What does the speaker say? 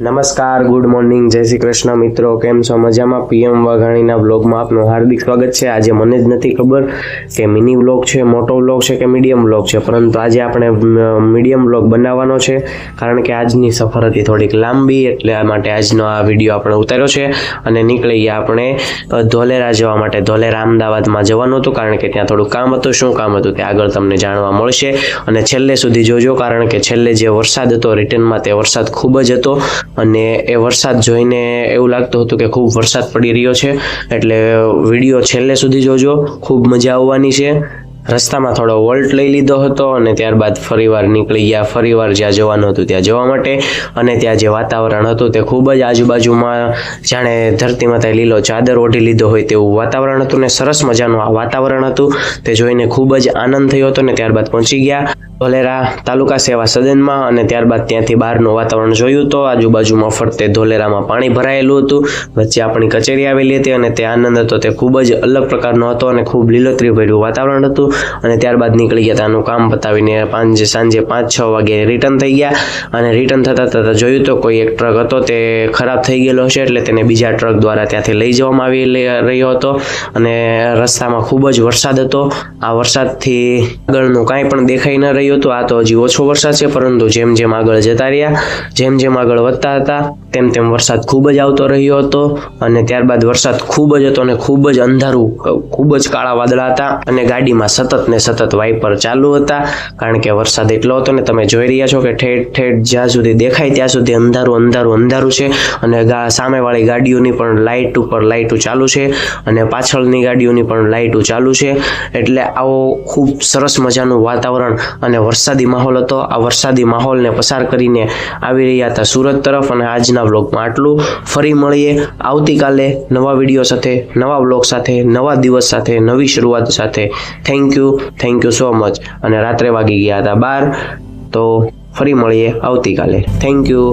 નમસ્કાર, good morning, જય શ્રી કૃષ્ણ. મિત્રો, કેમ છો? મજામાં? પીએમ વાઘાણીના બ્લોગમાં આપનું હાર્દિક સ્વાગત છે. આજે મને જ નથી ખબર કે મિની વ્લોગ છે, મોટો વ્લોગ છે કે મીડિયમ બ્લોગ છે. પરંતુ આજે આપણે મીડિયમ વ્લોગ બનાવવાનો છે, કારણ કે આજની સફર હતી થોડીક લાંબી, એટલે માટે આજનો આ વીડિયો આપણે ઉતાર્યો છે. અને નીકળી ગયા આપણે ધોલેરા જવા માટે. ધોલેરા અમદાવાદમાં જવાનું હતું, કારણ કે ત્યાં થોડું કામ હતું. શું કામ હતું તે આગળ તમને જાણવા મળશે. અને છેલ્લે સુધી જોજો, કારણ કે છેલ્લે જે વરસાદ હતો, રિટર્નમાં તે વરસાદ ખૂબ જ હતો. અને એ વરસાદ જોઈને એવું લાગતું હતું કે ખૂબ વરસાદ પડી રહ્યો છે. એટલે વીડિયો છેલ્લે સુધી જોજો. ખૂબ મજા આવવાની છે. રસ્તામાં થોડો વોલ્ટ લઈ લીધો હતો અને ત્યારબાદ ફરીવાર નીકળી ગયા. ફરીવાર જ્યાં જવાનું હતું ત્યાં જવા માટે. અને ત્યાં જે વાતાવરણ હતું તે ખૂબ જ આજુબાજુમાં જાણે ધરતી માતાએ લીલો ચાદર ઓઢી લીધો હોય તેવું વાતાવરણ હતું ને સરસ મજાનું આ વાતાવરણ હતું. તે જોઈને ખૂબ જ આનંદ થયો હતો ને ત્યારબાદ પહોંચી ગયા. ધોલેરા તાલુકા સેવા સદનમાં અને ત્યારબાદ ત્યાંથી બહારનું વાતાવરણ જોયું તો આજુબાજુમાં ફરતે ધોલેરામાં પાણી ભરાયેલું હતું. વચ્ચે આપણી કચેરી આવેલી હતી અને તે આનંદ હતો. તે ખૂબ જ અલગ પ્રકારનો હતો અને ખૂબ લીલોતરી ભર્યું વાતાવરણ હતું. અને ત્યારબાદ નીકળી ગયા ત્યાંનું કામ પતાવીને પાંચ સાંજે પાંચ છ વાગે રિટર્ન થઈ ગયા. અને રિટર્ન થતાં થતાં જોયું તો કોઈ એક ટ્રક હતો તે ખરાબ થઈ ગયેલો હશે એટલે તેને બીજા ટ્રક દ્વારા ત્યાંથી લઈ જવામાં આવી રહ્યો હતો. અને રસ્તામાં ખૂબ જ વરસાદ હતો. આ વરસાદથી આગળનું કાંઈ પણ દેખાઈ ન રહ્યું હતું આ તો હજી ઓછો વરસાદ છે, પરંતુ જેમ જેમ આગળ જતા રહ્યા, જેમ જેમ આગળ વધતા હતા તેમ તેમ વરસાદ ખૂબ જ આવતો રહ્યો હતો અને ત્યારબાદ વરસાદ ખૂબ જ હતો અને ખૂબ જ અંધારું ખૂબ જ કાળા વાદળા હતા અને ગાડીમાં સતત ને સતત વાઇપર ચાલુ હતા. કારણ કે વરસાદ એટલો હતો ને તમે જોઈ રહ્યા છો કે ઠેઠ ઠેઠ જ્યાં સુધી દેખાય ત્યાં સુધી અંધારું અંધારું અંધારું છે અને સામેવાળી ગાડીઓની પણ લાઇટ ઉપર લાઇટો ચાલુ છે અને પાછળની ગાડીઓની પણ લાઇટો ચાલુ છે. એટલે આવો ખૂબ સરસ મજાનું વાતાવરણ અને વરસાદી માહોલ હતો. આ વરસાદી માહોલને પસાર કરીને આવી રહ્યા હતા સુરત તરફ અને આજના વ્લોગમાં આટલું. ફરી મળીએ આવતીકાલે નવા વીડિયો સાથે, નવા બ્લોગ સાથે, નવા દિવસ સાથે, નવી શરૂઆત સાથે. Thank you thank you so much અને રાત્રે વાગી ગયા હતા બાર, તો ફરી મળીએ આવતીકાલે. Thank you